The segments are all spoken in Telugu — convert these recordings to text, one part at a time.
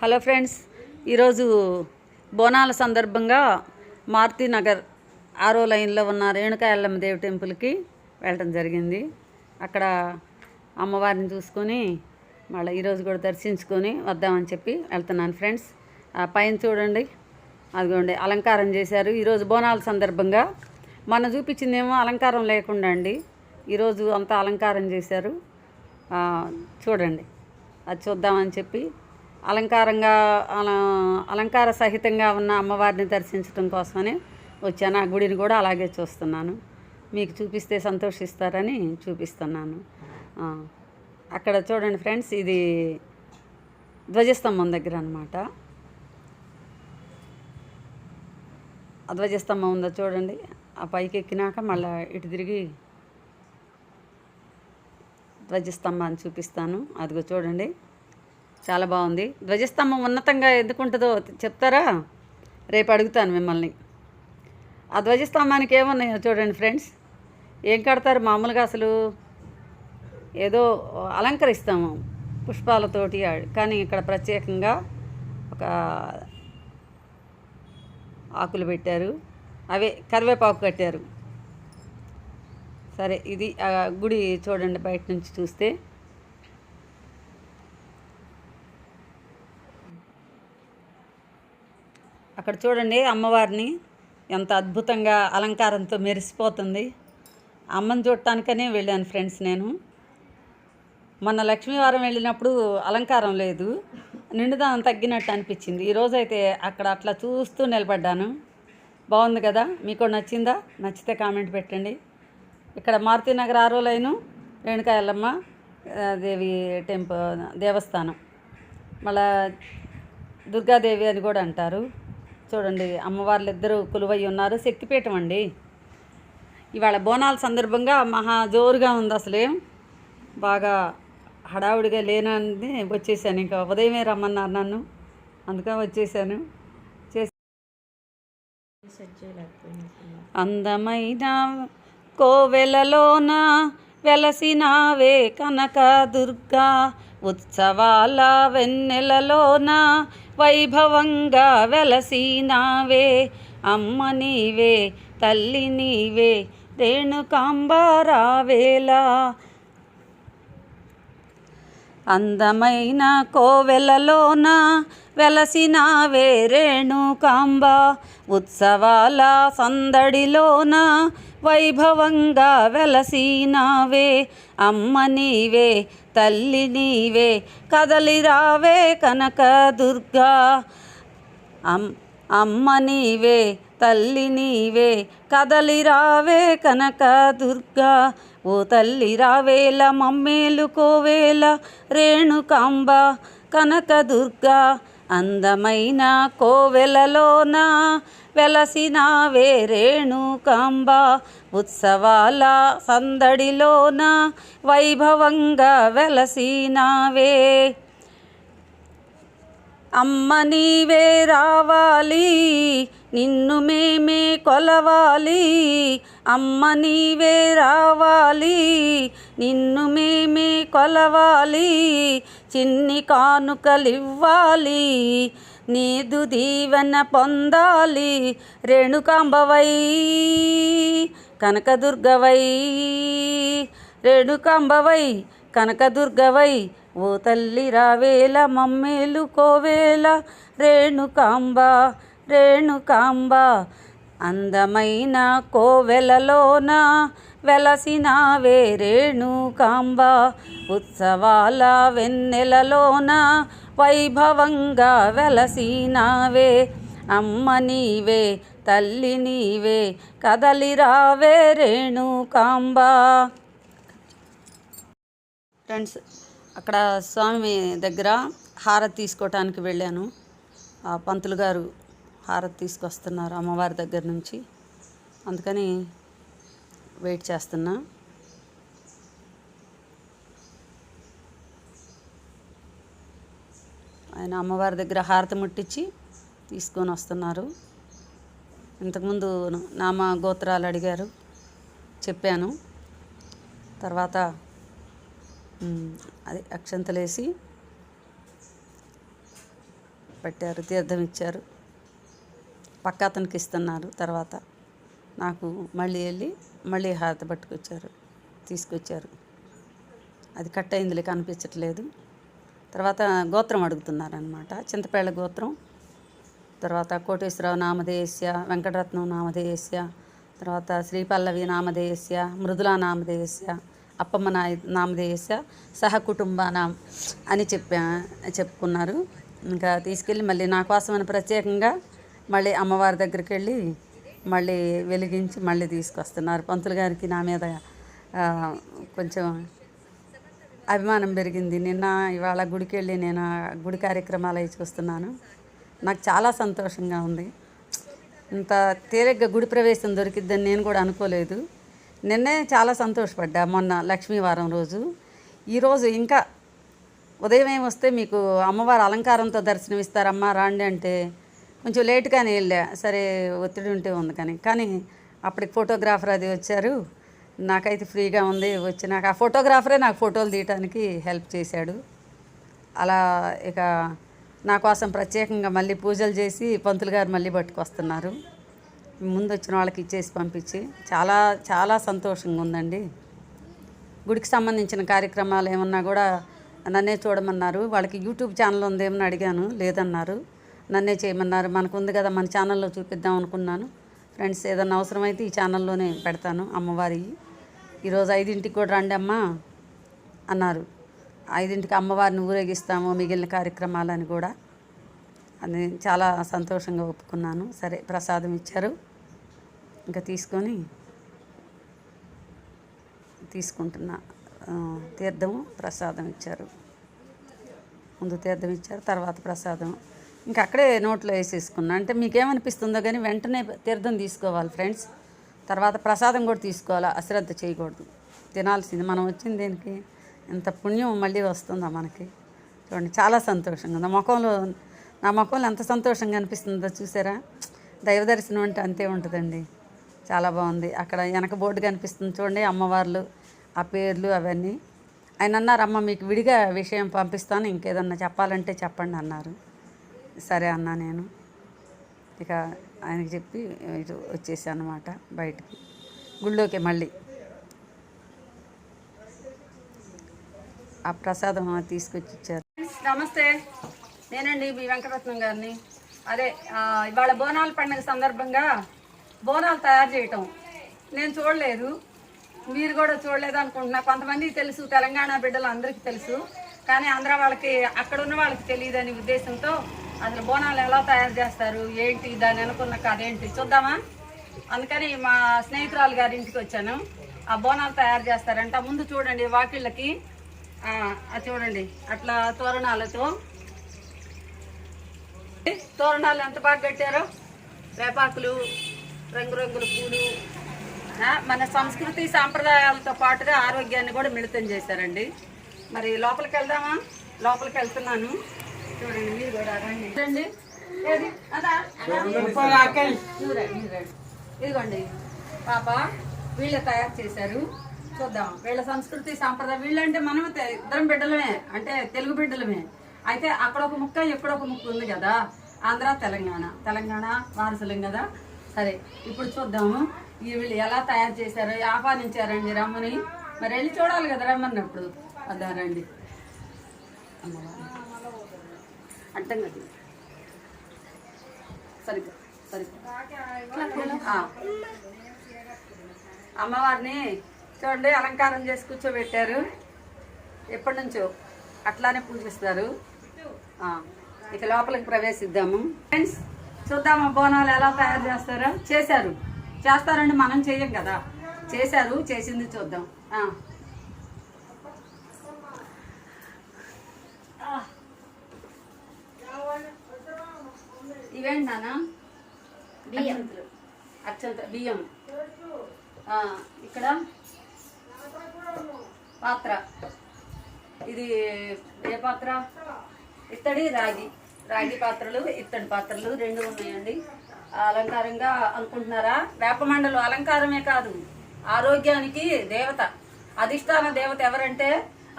హలో ఫ్రెండ్స్ ఈరోజు బోనాల సందర్భంగా మారుతి నగర్ ఆరో లైన్లో ఉన్న రేణుకా దేవి టెంపుల్కి వెళ్ళటం జరిగింది. అక్కడ అమ్మవారిని చూసుకొని మళ్ళీ ఈరోజు కూడా దర్శించుకొని వద్దామని చెప్పి వెళ్తున్నాను ఫ్రెండ్స్. ఆ పైన చూడండి అదిగోండి అలంకారం చేశారు. ఈరోజు బోనాల సందర్భంగా మన చూపించిందేమో అలంకారం లేకుండా అండి. ఈరోజు అంతా అలంకారం చేశారు. చూడండి అది చూద్దామని చెప్పి అలంకారంగా అలా అలంకార సహితంగా ఉన్న అమ్మవారిని దర్శించడం కోసమని వచ్చాను. ఆ గుడిని కూడా అలాగే చూస్తున్నాను. మీకు చూపిస్తే సంతోషిస్తారని చూపిస్తున్నాను. అక్కడ చూడండి ఫ్రెండ్స్ ఇది ధ్వజస్తంభం దగ్గర అనమాట ధ్వజస్తంభం ఉందో చూడండి. ఆ పైకి ఎక్కినాక మళ్ళీ ఇటు తిరిగి ధ్వజస్తంభాన్ని చూపిస్తాను. అదిగో చూడండి. చాలా బాగుంది. ధ్వజస్తంభం ఉన్నతంగా ఎందుకు ఉంటుందో చెప్తారా? రేపు అడుగుతాను మిమ్మల్ని. ఆ ధ్వజస్తంభానికి ఏమున్నాయో చూడండి ఫ్రెండ్స్. ఏం కడతారు మామూలుగా అసలు? ఏదో అలంకరిస్తాము పుష్పాలతోటి కానీ ఇక్కడ ప్రత్యేకంగా ఒక ఆకులు పెట్టారు. అవే కరివేపాకు కట్టారు. సరే ఇది ఆ గుడి చూడండి బయట నుంచి చూస్తే. అక్కడ చూడండి అమ్మవారిని ఎంత అద్భుతంగా అలంకారంతో మెరిసిపోతుంది. అమ్మని చూడటానికనే వెళ్ళాను ఫ్రెండ్స్ నేను. మొన్న లక్ష్మీవారం వెళ్ళినప్పుడు అలంకారం లేదు. నిండుదనం తగ్గినట్టు అనిపించింది. ఈరోజైతే అక్కడ అట్లా చూస్తూ నిలబడ్డాను. బాగుంది కదా? మీకు నచ్చిందా? నచ్చితే కామెంట్ పెట్టండి. ఇక్కడ మారుతినగర్ ఆరో లైను రేణుకా ఎల్లమ్మ దేవి టెంపుల్ దేవస్థానం. మళ్ళా దుర్గాదేవి అని కూడా అంటారు. చూడండి అమ్మవార్లు ఇద్దరు కొలువై ఉన్నారు. శక్తిపీఠం అండి. ఇవాళ బోనాల సందర్భంగా మహా జోరుగా ఉంది అసలే. బాగా హడావుడిగా లేనని వచ్చేసాను. ఇంకా ఉదయమే రమ్మన్నారు నన్ను. అందుకని వచ్చేసాను. చేసి అందమైన కోవెలలోన వెలసినావే కనక దుర్గా ఉత్సవాల వెన్నెలలోన వైభవంగా వెలసినావే అమ్మ నీవే తల్లి నీవే రేణుకాంబారావేలా అందమైన కోవెలలోన వెలసినావే రేణుకాంబ ఉత్సవాల సందడిలోన వైభవంగా వెలసినావే అమ్మ నీవే తల్లి నీవే కదలిరావే కనక దుర్గా. అమ్ అమ్మ నీవే తల్లి నీవే కదలిరావే కనక దుర్గా. ఓ తల్లి రావేల మమ్మేలు కోవేల రేణుకాంబ కనక దుర్గా. అందమైన కోవెలలోన వెలసినావే రేణుకాంబ ఉత్సవాల సందడిలోన వైభవంగా వెలసినావే. అమ్మ నీవే రావాలి నిన్ను మేమే కొలవాలి. అమ్మ నీవే రావాలి. నిన్ను మేమే కొలవాలి. చిన్ని కానుకలివ్వాలి. నీదు దీవెన పొందాలి. రేణుకాంబవై కనకదుర్గవై రేణుకాంబవై కనకదుర్గవై ఓ తల్లి రావేల మమ్మేలు కోవేల రేణుకాంబ రేణుకాంబ అందమైన కోవెలలోన వెలసినావే రేణుకాంబ ఉత్సవాల వెన్నెలలోన వైభవంగా వెలసినావే అమ్మ నీవే తల్లి నీవే కదలిరావే రేణుకాంబ. ఫ్రెండ్స్ అక్కడ స్వామి దగ్గర హారతి తీసుకోవటానికి వెళ్ళాను. ఆ పంతులు గారు హారతి తీసుకొస్తున్నారు అమ్మవారి దగ్గర నుంచి. అందుకని వెయిట్ చేస్తున్నా. ఆయన అమ్మవారి దగ్గర హారతి ముట్టించి తీసుకొని వస్తున్నారు. ఇంతకుముందు నామ గోత్రాలు అడిగారు. చెప్పాను. తర్వాత అది అక్షంతలేసి పెట్టారు తీర్థం ఇచ్చారు. పక్క అతనికి ఇస్తున్నారు తర్వాత నాకు మళ్ళీ వెళ్ళి మళ్ళీ హారతి పట్టుకొచ్చారు తీసుకొచ్చారు. అది కట్ అయిందిలే కనిపించట్లేదు. తర్వాత గోత్రం అడుగుతున్నారనమాట చింతపేళ్ళ గోత్రం తర్వాత కోటేశ్వరరావు నామధేయస్య వెంకటరత్నం నామధేయస్య తర్వాత శ్రీపల్లవి నామధేయస్య మృదులా నామధేయస్య అప్పమ్మ నాయ నామధేయస్య సహకుటుంబానాం అని చెప్పా చెప్పుకున్నారు. ఇంకా తీసుకెళ్ళి మళ్ళీ నా కోసమని ప్రత్యేకంగా మళ్ళీ అమ్మవారి దగ్గరికి వెళ్ళి మళ్ళీ వెలిగించి మళ్ళీ తీసుకొస్తున్నారు. పంతులు గారికి నా మీద కొంచెం అభిమానం పెరిగింది. నిన్న ఇవాళ గుడికి వెళ్ళి నేను గుడి కార్యక్రమాలు అవి చూస్తున్నాను. నాకు చాలా సంతోషంగా ఉంది. ఇంత తేలిగ్గా గుడి ప్రవేశం దొరికిద్దని నేను కూడా అనుకోలేదు. నిన్నే చాలా సంతోషపడ్డా మొన్న లక్ష్మీవారం రోజు. ఈరోజు ఇంకా ఉదయం ఏం వస్తే మీకు అమ్మవారు అలంకారంతో దర్శనం ఇస్తారమ్మా రాండి అంటే కొంచెం లేట్గానే వెళ్ళా. సరే ఒత్తిడి ఉంటే ఉంది కానీ. కానీ అప్పటికి ఫోటోగ్రాఫర్ అది వచ్చారు. నాకైతే ఫ్రీగా ఉంది. వచ్చి నాకు ఆ ఫోటోగ్రాఫరే నాకు ఫోటోలు తీయడానికి హెల్ప్ చేశాడు. అలా ఇక నా కోసం ప్రత్యేకంగా మళ్ళీ పూజలు చేసి పంతులు గారు మళ్ళీ పట్టుకొస్తున్నారు. ముందు వచ్చిన వాళ్ళకి ఇచ్చేసి పంపించి. చాలా చాలా సంతోషంగా ఉందండి. గుడికి సంబంధించిన కార్యక్రమాలు ఏమన్నా కూడా నన్నే చూడమన్నారు. వాళ్ళకి యూట్యూబ్ ఛానల్ ఉందేమని అడిగాను. లేదన్నారు. నన్నే చేయమన్నారు. మనకు ఉంది కదా మన ఛానల్లో చూపిద్దాం అనుకున్నాను. ఫ్రెండ్స్ ఏదన్నా అవసరమైతే ఈ ఛానల్లోనే పెడతాను అమ్మవారి. ఈరోజు ఐదింటికి కూడా రండి అమ్మా అన్నారు. ఐదింటికి అమ్మవారిని ఊరేగిస్తాము మిగిలిన కార్యక్రమాలని కూడా. అది చాలా సంతోషంగా ఒప్పుకున్నాను. సరే ప్రసాదం ఇచ్చారు. ఇంకా తీసుకొని తీసుకుంటున్నా. తీర్థము ప్రసాదం ఇచ్చారు. ముందు తీర్థం ఇచ్చారు తర్వాత ప్రసాదం. ఇంకా అక్కడే నోట్లో వేసేసుకున్నా. అంటే మీకేమనిపిస్తుందో కానీ వెంటనే తీర్థం తీసుకోవాలి ఫ్రెండ్స్. తర్వాత ప్రసాదం కూడా తీసుకోవాలి అశ్రద్ధ చేయకూడదు. తినాల్సింది. మనం వచ్చింది దేనికి ఇంత పుణ్యం మళ్ళీ వస్తుందా మనకి? చూడండి చాలా సంతోషంగా ఉంది. ముఖంలో నా ముఖంలో ఎంత సంతోషంగా అనిపిస్తుందో చూసారా? దైవ దర్శనం అంటే అంతే ఉంటుందండి. చాలా బాగుంది. అక్కడ వెనక బోర్డు కనిపిస్తుంది చూడండి అమ్మవార్లు ఆ పేర్లు అవన్నీ. ఆయన అన్నారు అమ్మ మీకు విడిగా విషయం పంపిస్తాను. ఇంకేదన్నా చెప్పాలంటే చెప్పండి అన్నారు. సరే అన్నా నేను. ఇక ఆయనకి చెప్పి ఇటు వచ్చేసాను అనమాట బయటికి. గుళ్ళోకి మళ్ళీ. ఆ ప్రసాదం తీసుకొచ్చి ఇచ్చారు నమస్తే. నేనండి మీ వెంకటరత్నం గారిని. అదే ఇవాళ బోనాల పండుగ సందర్భంగా బోనాలు తయారు చేయటం. నేను చూడలేదు. మీరు కూడా చూడలేదు అనుకుంటున్నా. కొంతమంది తెలుసు తెలంగాణ బిడ్డలు అందరికీ తెలుసు. కానీ ఆంధ్ర వాళ్ళకి అక్కడ ఉన్న వాళ్ళకి తెలియదని ఉద్దేశంతో అసలు బోనాలు ఎలా తయారు చేస్తారు? ఏంటి? దాని అనుకున్న కథ ఏంటి? చూద్దామా? అందుకని మా స్నేహితురాలు గారి ఇంటికి వచ్చాను. ఆ బోనాలు తయారు చేస్తారంట. ముందు చూడండి వాకిళ్ళకి. అది చూడండి. అట్లా తోరణాలతో. తోరణాలు ఎంత బాగా కట్టారో? వేపాకులు రంగురంగుల పూలు. మన సంస్కృతి సాంప్రదాయాలతో పాటుగా ఆరోగ్యాన్ని కూడా మిళితం చేశారండి. మరి లోపలికి వెళ్దామా? లోపలికి వెళ్తున్నాను. చూడండి మీరు కూడా రండి. రండి. ఇదిగోండి. పాప వీళ్ళే తయారు చేశారు. చూద్దాం. వీళ్ళ సంస్కృతి సాంప్రదాయం వీళ్ళంటే మనం ఇద్దరం బిడ్డలమే. అంటే తెలుగు బిడ్డలమే. అయితే అక్కడ ఒక ముక్క ఇక్కడ ఒక ముక్క ఉంది కదా? ఆంధ్ర తెలంగాణ. తెలంగాణ వారసులం కదా? సరే ఇప్పుడు చూద్దాము. ఈ వీళ్ళు ఎలా తయారు చేశారో? ఆహ్వానించారండి రమ్మని. మరి వెళ్ళి చూడాలి కదా రమ్మన్నప్పుడు. అదా రండి. అమ్మవారు అడ్డం కదా. సరిగ్గా సరిగ్గా. అమ్మవారిని చూడండి అలంకారం చేసి కూర్చోబెట్టారు. ఎప్పటి నుంచో అట్లానే పూజిస్తారు ఇక లోపలికి ప్రవేశిద్దాము. ఫ్రెండ్స్ చూద్దామా బోనాలు ఎలా తయారు చేస్తారో? చేశారు. చేస్తారండి మనం చేయం కదా. చేశారు చేసింది చూద్దాం. ఇవేంటి నాన్న బియ్యం. అక్షంత బియ్యం. ఇక్కడ పాత్ర. ఇది ఏ పాత్ర? ఇత్తడి రాగి. రాగి పాత్రలు ఇత్తడి పాత్రలు రెండు ఉన్నాయండి. అలంకారంగా అనుకుంటున్నారా? వేపమండలు అలంకారమే కాదు. ఆరోగ్యానికి దేవత. అధిష్టాన దేవత ఎవరంటే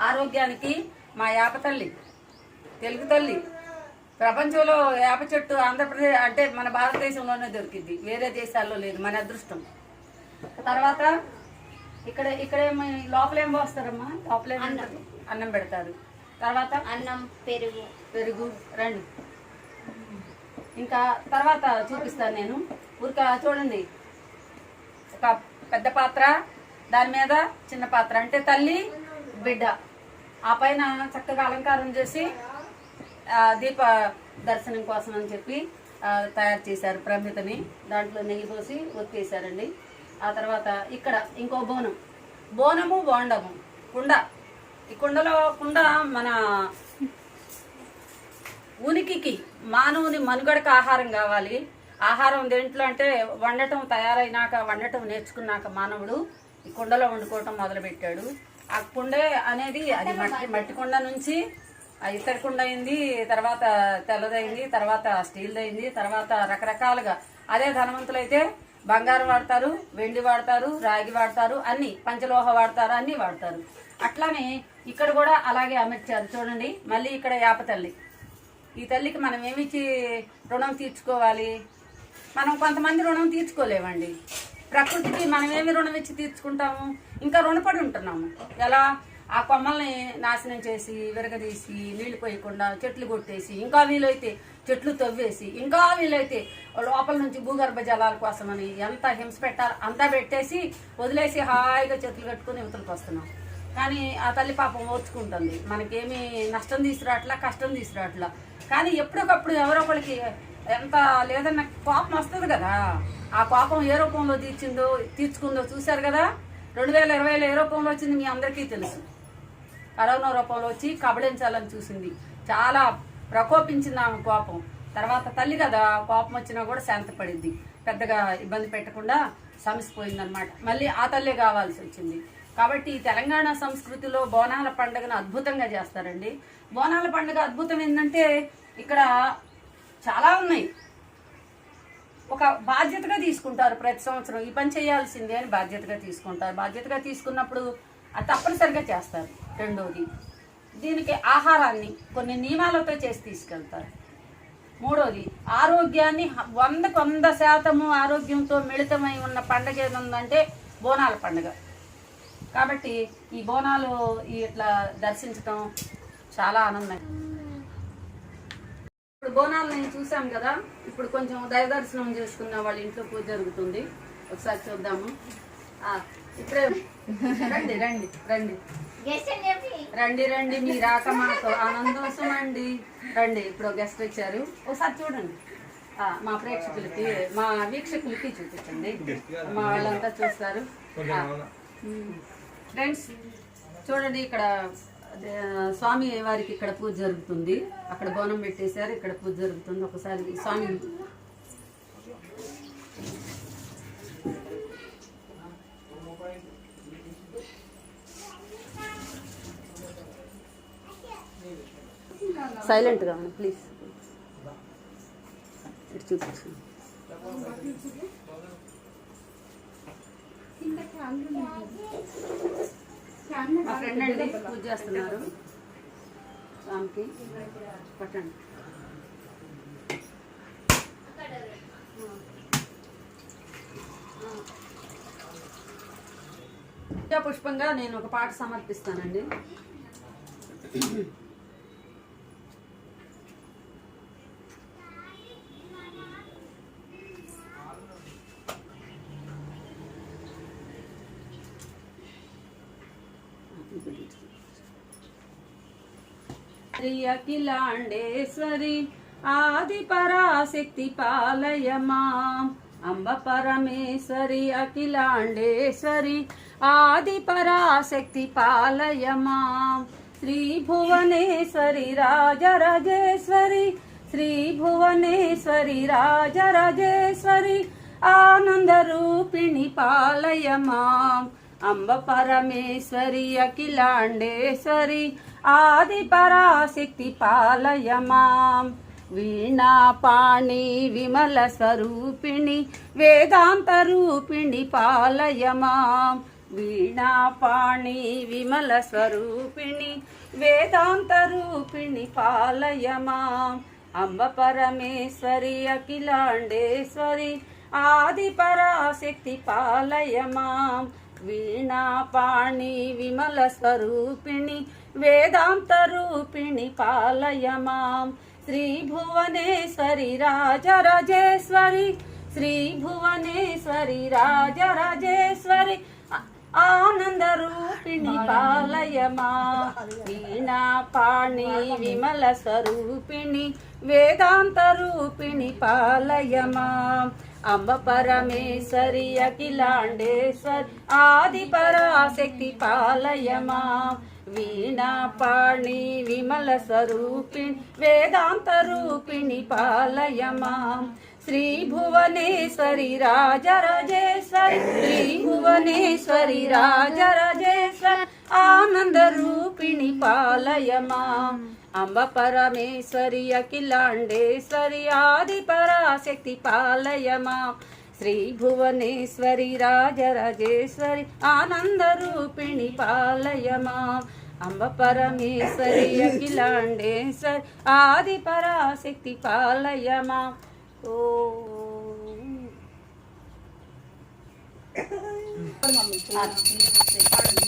ఆరోగ్యానికి మా యాప తల్లి. తెలుగు తల్లి. ప్రపంచంలో వేప చెట్టు ఆంధ్రప్రదేశ్ అంటే మన భారతదేశంలోనే దొరికింది. వేరే దేశాల్లో లేదు మన అదృష్టం. తర్వాత ఇక్కడ ఇక్కడ లోపల ఏం పోస్తారమ్మా? లోపల? అన్నం పెడతారు. తర్వాత అన్నం పెరుగు. పెరుగు రండి. ఇంకా తర్వాత చూపిస్తాను నేను. ఊరిక చూడండి. ఒక పెద్ద పాత్ర దాని మీద చిన్న పాత్ర. అంటే తల్లి బిడ్డ. ఆ పైన చక్కగా అలంకారం చేసి దీప దర్శనం కోసం అని చెప్పి తయారు చేశారు ప్రమితని. దాంట్లో నెయ్యి పోసి ఒత్తేసారండి. ఆ తర్వాత ఇక్కడ ఇంకో బోనం. బోనము బోండము. కుండ. ఈ కుండలో కుండ మన ఉనికికి మానవుని మనుగడకు ఆహారం కావాలి. ఆహారం దేంట్లో అంటే వండటం తయారైనాక వండటం నేర్చుకున్నాక మానవుడు ఈ కుండలో వండుకోవటం మొదలుపెట్టాడు. ఆ కుండే అనేది అది మట్టి మట్టి కుండ నుంచి ఆ ఇత్తడి కుండ అయింది తర్వాత తెల్లదైంది తర్వాత స్టీల్ది అయింది తర్వాత రకరకాలుగా అదే ధనవంతులైతే బంగారం వాడతారు వెండి వాడతారు రాగి వాడతారు అన్ని పంచలోహ వాడతారు అన్ని వాడతారు. అట్లానే ఇక్కడ కూడా అలాగే అమర్చారు. చూడండి మళ్ళీ ఇక్కడ యాప తల్లి. ఈ తల్లికి మనం ఏమిచ్చి రుణం తీర్చుకోవాలి? మనం కొంతమంది రుణం తీర్చుకోలేమండి. ప్రకృతికి మనం ఏమి రుణం ఇచ్చి తీర్చుకుంటాము? ఇంకా రుణపడి ఉంటున్నాము. ఎలా? ఆ కొమ్మల్ని నాశనం చేసి విరగదీసి నీళ్ళు పోయకుండా చెట్లు కొట్టేసి ఇంకా వీలైతే చెట్లు తవ్వేసి ఇంకా వీలైతే లోపల నుంచి భూగర్భ జలాల కోసమని ఎంత హింస పెట్టాలి అంతా పెట్టేసి వదిలేసి హాయిగా చెట్లు కట్టుకుని ఇవతలకు వస్తున్నాం. కానీ ఆ తల్లి పాపం ఓర్చుకుంటుంది. మనకేమీ నష్టం తీసుకురావట్లా కష్టం తీసుకురావట్లా. కానీ ఎప్పటికప్పుడు ఎవరో ఒకరికి ఎంత లేదన్న కోపం వస్తుంది కదా. ఆ కోపం ఏ రూపంలో తీర్చిందో తీర్చుకుందో చూశారు కదా? రెండు వేల ఇరవైలో ఏ రూపంలో వచ్చింది మీ అందరికీ తెలుసు. కరోనా రూపంలో వచ్చి కబళించాలని చూసింది. చాలా ప్రకోపించింది ఆమె కోపం. తర్వాత తల్లి కదా కోపం వచ్చినా కూడా శాంతపడింది పెద్దగా ఇబ్బంది పెట్టకుండా సమసిపోయిందనమాట మళ్ళీ ఆ తల్లే కావాల్సి వచ్చింది. కాబట్టి ఈ తెలంగాణ సంస్కృతిలో బోనాల పండుగను అద్భుతంగా చేస్తారండి. బోనాల పండుగ అద్భుతం ఏంటంటే ఇక్కడ చాలా ఉన్నాయి. ఒక బాధ్యతగా తీసుకుంటారు ప్రతి సంవత్సరం. ఈ పని చేయాల్సిందే అని బాధ్యతగా తీసుకుంటారు. బాధ్యతగా తీసుకున్నప్పుడు అది తప్పనిసరిగా చేస్తారు. రెండవది దీనికి ఆహారాన్ని కొన్ని నియమాలతో చేసి తీసుకెళ్తారు. మూడోది ఆరోగ్యాన్ని వందకు వంద శాతము ఆరోగ్యంతో మిళితమై ఉన్న పండగ ఏది ఉందంటే బోనాల పండుగ. కాబట్టి ఈ బోనాలు ఇట్లా దర్శించడం చాలా ఆనందం. ఇప్పుడు బోనాలని చూసాం కదా ఇప్పుడు కొంచెం దయదర్శనం చేసుకున్న వాళ్ళ ఇంట్లో పూజ జరుగుతుంది. ఒకసారి చూద్దాము. ఆ, ఇప్పుడే రండి రండి రండి. రండి రండి మీ రాక మాకు ఆనందోసం అండి రండి ఇప్పుడు గెస్ట్ వచ్చారు. ఒకసారి చూడండి. మా ప్రేక్షకులకి మా వీక్షకులకి చూపించండి. మా వాళ్ళంతా చూస్తారు. ఫ్రెండ్స్ చూడండి ఇక్కడ స్వామి వారికి ఇక్కడ పూజ జరుగుతుంది. అక్కడ బోనం పెట్టేశారు ఇక్కడ పూజ జరుగుతుంది. ఒకసారి స్వామి సైలెంట్గా ఉండు ప్లీజ్. ఇటు చూపించు. మా ఫ్రెండ్ అండి పూజ చేస్తున్నారు. స్వామికి పట్టండి. పుష్పంగా నేను ఒక పాట సమర్పిస్తానండి శ్రీ అఖిలాండేశ్వరి ఆది పరాశక్తి పాలయమా. అంబ పరమేశ్వరి అఖిలాండేశ్వరి ఆది పరాశక్తి పాలయమా. శ్రీ భువనేశ్వరి రాజరాజేశ్వరి శ్రీ భువనేశ్వరి రాజరాజేశ్వరి ఆనంద రూపిణి పాలయమా. అంబ పరమేశ్వరి అఖిలాండేశ్వరి ఆది పరాశక్తి పాలయమాం. వీణా పాణి విమల స్వరూపిణి వేదాంత రూపిణి పాలయమాం. వీణా పాణి విమల స్వరూపిణి వేదాంత రూపిణి పాలయమాం. అంబ పరమేశ్వరి అఖిలాండేశ్వరి ఆది పరాశక్తి పాలయమాం. వీణా పాణి విమల స్వరూపిణి భువనేశ్వరి రాజరాజేశ్వరి శ్రీ భువనేశ్వరి రాజరాజేశ్వరి ఆనంద రూపిణి పాలయమా. వీణా పాణి విమల స్వరూపిణి వేదాంత రూపిణి పాలయమా. అంబ పరమేశ్వరి అఖిలాండేశ్వరి ఆది పరాశక్తి పాలయమా. వీణా పాణి విమల స్వరూపిణి వేదాంత రూపిణి పాలయమా. శ్రీ భువనేశ్వరి రాజరాజేశ్వరి శ్రీ భువనేశ్వరి రాజరాజేశ్వరి ఆనంద రూపిణి పాలయమా. అంబ పరమేశ్వరి అఖిలాండేశ్వరి ఆది పరాశక్తి పాలయమా. శ్రీ భువనేశ్వరి రాజరాజేశ్వరి ఆనంద రూపిణి పాలయమా. అంబ పరమేశ్వరి అఖిలాండేశ్వరి ఆది పరాశక్తి పాలయమా. ఓ. మమ్మీ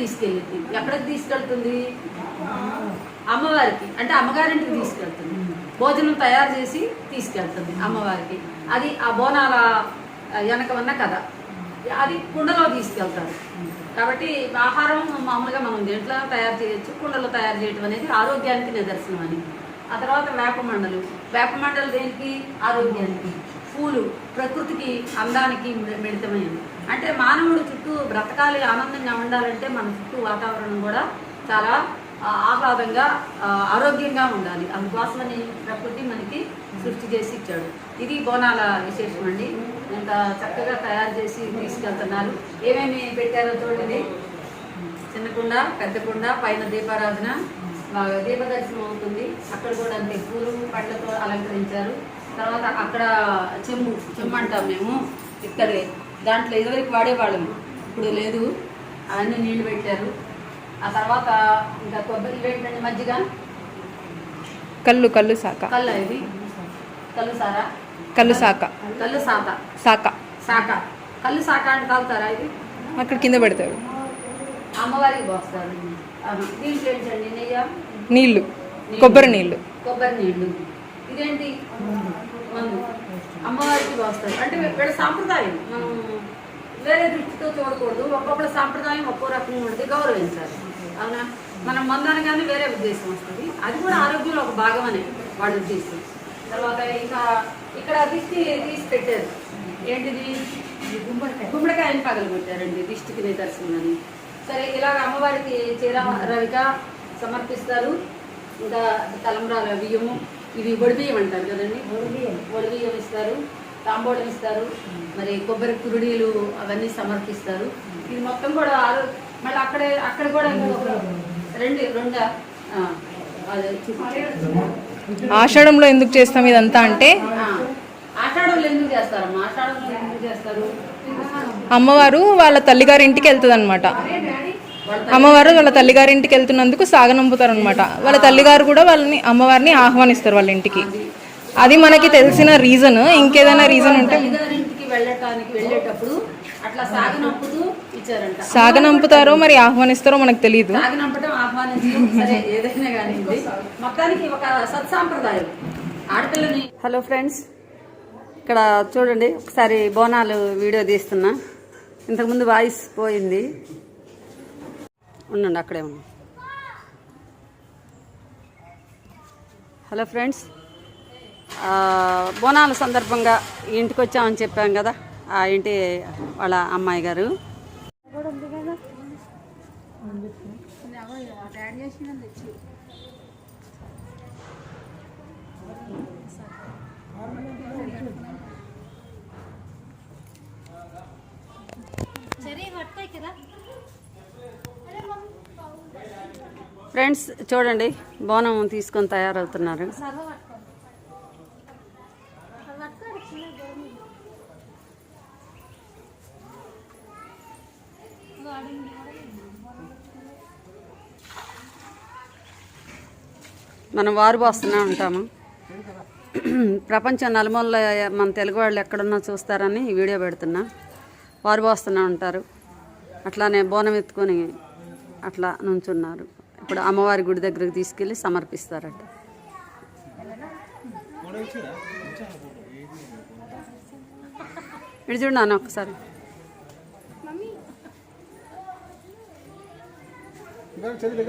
తీసుకెళ్ళింది. ఎక్కడికి తీసుకెళ్తుంది? అమ్మవారికి. అంటే అమ్మగారింటికి తీసుకెళ్తుంది. భోజనం తయారు చేసి తీసుకెళ్తుంది అమ్మవారికి. అది ఆ బోనాల వెనక ఉన్న కథ. అది కుండలో తీసుకెళ్తారు. కాబట్టి ఆహారం మామూలుగా మనం దేంట్లో తయారు చేయొచ్చు కుండలో తయారు చేయడం అనేది ఆరోగ్యానికి నిదర్శనం అని. ఆ తర్వాత వేప మండలు. వేప మండలు దేనికి? ఆరోగ్యానికి. పూలు ప్రకృతికి అందానికి మిళ- అంటే మానవుడు చుట్టూ బ్రతకాలి ఆనందంగా ఉండాలంటే మన చుట్టూ వాతావరణం కూడా చాలా ఆహ్లాదంగా ఆరోగ్యంగా ఉండాలి. అందుకోసమని ప్రకృతి మనకి సృష్టి చేసి ఇచ్చాడు. ఇది బోనాల విశేషం అండి. ఎంత చక్కగా తయారు చేసి తీసుకెళ్తున్నారు. ఏమేమి పెట్టారో చూడండి. చిన్న కుండ పెద్ద కుండ పైన దీపారాధన బాగా దీపదర్శనం అవుతుంది. అక్కడ కూడా అంతే పూలు పండ్లతో అలంకరించారు. తర్వాత అక్కడ చెంబు చెంబు అంటాం మేము ఇక్కడే. దాంట్లో ఇదివరకు వాడేవాళ్ళము ఇప్పుడు లేదు. అవన్నీ నీళ్ళు పెట్టారు. ఆ తర్వాత ఇంకా కొబ్బరి ఇవేంటండి మజ్జిగ? కళ్ళు కళ్ళు సాక కళ్ళు ఇది? కళ్ళు సారా కళ్ళు సాక కళ్ళు సాత సాక శాఖ. కళ్ళు శాఖ అంటే తాగుతారా ఇది? అక్కడ కింద పెడతారు. అమ్మవారికి పోస్తారు. దీంట్లో ఏంటండి? నెయ్యి? నీళ్ళు. కొబ్బరి నీళ్ళు. కొబ్బరి నీళ్ళు. ఇదేంటి? మందు. అమ్మవారికి పోస్తారు అంటే వీళ్ళ సాంప్రదాయం. మనం వేరే దృష్టితో చూడకూడదు. ఒక్కొక్కళ్ళ సాంప్రదాయం ఒక్కో రకంగా ఉంటుంది గౌరవించాలి అవునా? మనం మందు అనగానే వేరే ఉద్దేశం వస్తుంది. అది కూడా ఆరోగ్యంలో ఒక భాగం అనే వాళ్ళ ఉద్దేశం. తర్వాత ఇంకా ఇక్కడ దిష్టి తీసి పెట్టారు. ఏంటిది? గుమ్మడికాయని పగలు పెట్టారండి దిష్టికి నిదర్శనం అని సరే ఇలాగ అమ్మవారికి చీర రవిక సమర్పిస్తారు. ఇంకా తలంబ్రాల బియ్యము ఇవి బియ్యం అంటారు కదండి? బియ్యం ఇస్తారు తాంబూలం ఇస్తారు మరి కొబ్బరి కురుడీలు అవన్నీ సమర్పిస్తారు. ఇది మొత్తం కూడా ఆరో మళ్ళీ అక్కడే అక్కడ కూడా రెండు రెండా. ఆషాఢంలో ఎందుకు చేస్తాం ఇదంతా అంటే? ఆషాఢంలో ఎందుకు చేస్తారమ్మా? ఆషాఢంలో ఎందుకు చేస్తారు? అమ్మవారు వాళ్ళ తల్లిగారి ఇంటికి వెళ్తుంది అనమాట అమ్మవారు వాళ్ళ తల్లిగారి ఇంటికి వెళ్తున్నందుకు సాగనంపుతారు అనమాట వాళ్ళ తల్లిగారు కూడా వాళ్ళని అమ్మవారిని ఆహ్వానిస్తారు వాళ్ళ ఇంటికి. అది మనకి తెలిసిన రీజన్ ఇంకేదైనా రీజన్ ఉంటే వెళ్ళేటప్పుడు అట్లా సాగనంపుతూ ఇచ్చారంట. సాగనంపుతారో మరి ఆహ్వానిస్తారో మనకు తెలియదు. సాగనంపటం ఆహ్వానించడం సరే ఏదైనా కానీ మొత్తానికి ఒక సత్సాంప్రదాయం. ఆడపిల్లని హలో ఫ్రెండ్స్ ఇక్కడ చూడండి ఒకసారి బోనాలు వీడియో తీస్తున్నా. ఇంతకుముందు వాయిస్ పోయింది. ఉండండి అక్కడే ఉన్నా హలో ఫ్రెండ్స్ బోనాల సందర్భంగా ఇంటికి వచ్చామని చెప్పాం కదా ఆ ఇంటి వాళ్ళ అమ్మాయి గారు. ఫ్రెండ్స్ చూడండి బోనం తీసుకొని తయారవుతున్నారు. మనం వారు పోస్తూనే ఉంటాము. ప్రపంచం నలుమూల మన తెలుగు వాళ్ళు ఎక్కడున్నా చూస్తారని వీడియో పెడుతున్నా. వారు పోస్తూనే ఉంటారు. అట్లానే బోనం ఎత్తుకొని అట్లా నుంచున్నారు. అప్పుడు అమ్మవారి గుడి దగ్గరికి తీసుకెళ్ళి సమర్పిస్తారట. ఇటు చూడు నాన్న ఒకసారి. అక్కడ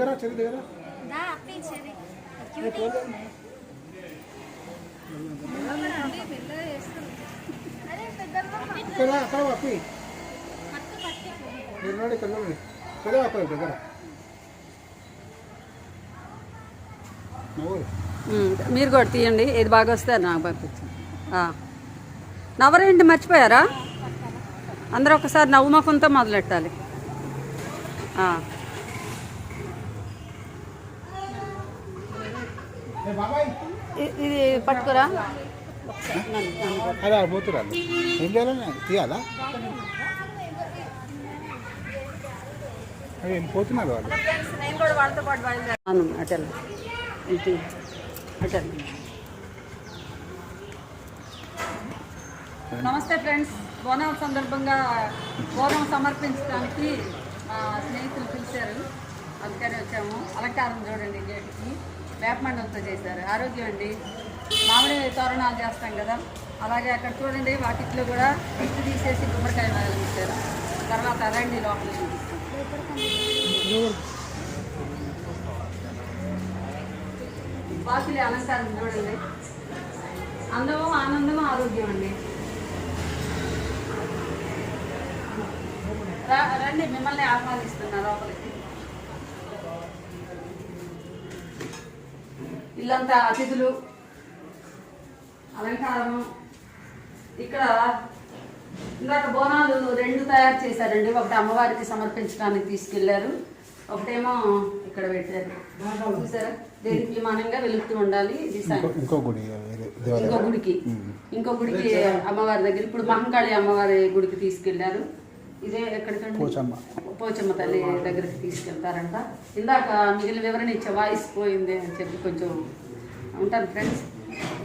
అక్కడ అక్కడ దగ్గర. మీరు కూడా తీయండి. ఏది బాగా వస్తే అది నాకు పంపించండి. ఆ. నవ్వరేంటి మర్చిపోయారా? అందరూ ఒకసారి మొదలెట్టాలి. ఏ బాబాయ్ ఇ- ఇది పట్టుకురా. ఏం చేయాలని తీయాలా? పోతున్నారు వాళ్ళు? అటెల్. ఇటు నమస్తే ఫ్రెండ్స్. బోనం సందర్భంగా బోనం సమర్పించడానికి మా స్నేహితులు పిలిచారు. అందుకని వచ్చాము. అలంకారం చూడండి గేటుకి. వేపమండలతో చేశారు. ఆరోగ్యం అండి. మామిడి తోరణాలు చేస్తాం కదా. అలాగే అక్కడ చూడండి వాటిలో కూడా ఇటు తీసేసి గుమ్మడికాయ వేయించారు తర్వాత రండి లోపలికి వాకిలి అలంకారం చూడండి. అందము ఆనందము ఆరోగ్యం అండి రండి మిమ్మల్ని ఆహ్వానిస్తున్నా లోపలికి. ఇల్లంతా అతిథులు అలంకారము. ఇక్కడ ఇందాక బోనాలు రెండు తయారు చేశారండి. ఒకటి అమ్మవారికి సమర్పించడానికి తీసుకెళ్ళారు. ఒకటేమో ఇక్కడ పెట్టారు. చూసారా? దేనికి విమానంగా వెలుగుతూ ఉండాలి ఇంకో గుడి ఇంకో గుడికి. ఇంకో గుడికి అమ్మవారి దగ్గర ఇప్పుడు మహంకాళి అమ్మవారి గుడికి తీసుకెళ్ళారు. ఇదే ఎక్కడికండి? పోచమ్మ. పోచమ్మ తల్లి దగ్గరికి తీసుకెళ్తారంట. ఇందాక మిగిలిన వివరణ ఇచ్చే వాయిస్ పోయింది అని చెప్పి కొంచెం ఉంటాను ఫ్రెండ్స్